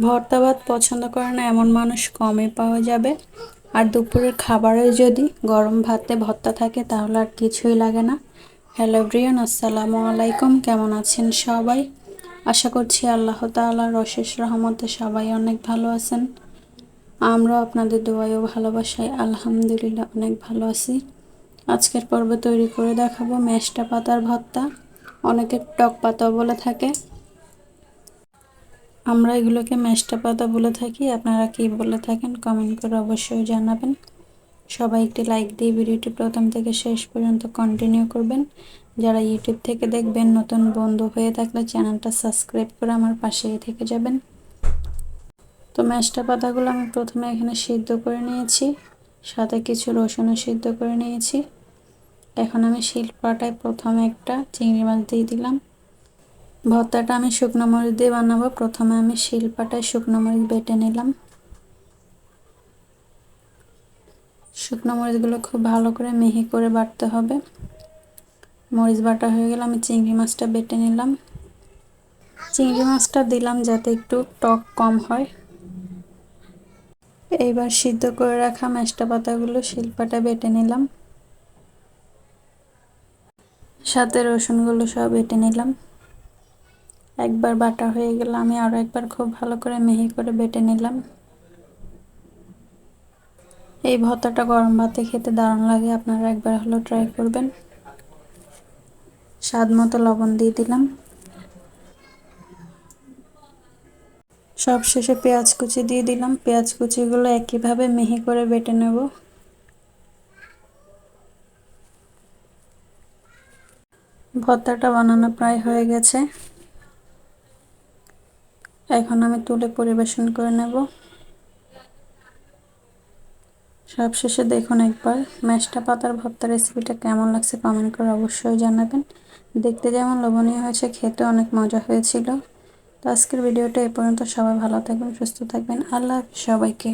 ভর্তা ভাত পছন্দ করে না, এমন মানুষ কমই পাওয়া যাবে। আর দুপুরের খাবারে যদি গরম ভাতে ভর্তা থাকে, তাহলে আর কিছুই লাগে না। হ্যালো ব্রিয়ন আসসালামু আলাইকুম। কেমন আছেন সবাই? আশা করছি আল্লাহ তাআলার অশেষ রহমতে সবাই অনেক ভালো আছেন। আমরাও আপনাদের দোয়াই ও আলহামদুলিল্লাহ অনেক ভালো আছি। আজকের পর্ব তৈরি করে দেখাবো মেষ্টা পাতার ভর্তা। অনেকে টক পাতা বলে থাকে। আমরা এগুলোকে মেষ্টা পাতা বলে থাকি। আপনারা কি বলে থাকেন কমেন্ট করে অবশ্যই জানাবেন। সবাই একটি লাইক দিয়ে ভিডিওটি প্রথম থেকে শেষ পর্যন্ত কন্টিনিউ করবেন। যারা ইউটিউব থেকে দেখবেন, নতুন বন্ধু হয়ে থাকলে চ্যানেলটা সাবস্ক্রাইব করে আমার পাশেই থেকে যাবেন। তো মেষ্টা পাতাগুলো আমি প্রথমে এখানে সিদ্ধ করে নিয়েছি। সাথে কিছু রসুনও সিদ্ধ করে নিয়েছি। এখন আমি শিলপাটায় প্রথমে একটা চিংড়ি মাছ দিয়ে দিলাম। ভর্তাটা আমি শুকনো মরিচ দিয়ে বানাবো। প্রথমে আমি শিলপাটায় শুকনো মরিচ বেটে নিলাম। শুকনো মরিচগুলো খুব ভালো করে মিহি করে বাটতে হবে। মরিচ বাটা হয়ে গেলে আমি চিংড়ি মাছটা বেটে নিলাম। চিংড়ি মাছটা দিলাম যাতে একটু টক কম হয়। এইবার সিদ্ধ করে রাখা মেষ্টা পাতাগুলো শিলপাটা বেটে নিলাম। সাথে রসুনগুলো সব বেটে নিলাম। একবার বাটা হয়ে গেলে, আমি আরও একবার খুব ভালো করে মিহি করে বেটে নিলাম। এই ভর্তাটা গরম ভাতে খেতে দারুণ লাগে, আপনারা একবার হলো ট্রাই করবেন। স্বাদ মতো লবণ দিয়ে দিলাম। সব শেষে পেঁয়াজ কুচি দিয়ে দিলাম। পেঁয়াজ কুচিগুলো একইভাবে মিহি করে বেটে নেব। ভর্তাটা বানানো প্রায় হয়ে গেছে। এখন আমি তুলে পরিবেশন করে নেব। সবশেষে দেখুন একবার ম্যাশটা পাতার ভর্তা রেসিপিটা কেমন লাগছে কমেন্ট করে অবশ্যই জানাবেন। দেখতে যেমন লোভনীয় হয়েছে খেতে অনেক মজা হয়েছিল। তো আজকের ভিডিওটা এ পর্যন্ত। সবাই ভালো থাকবেন, সুস্থ থাকবেন। আল্লাহ সবাইকে।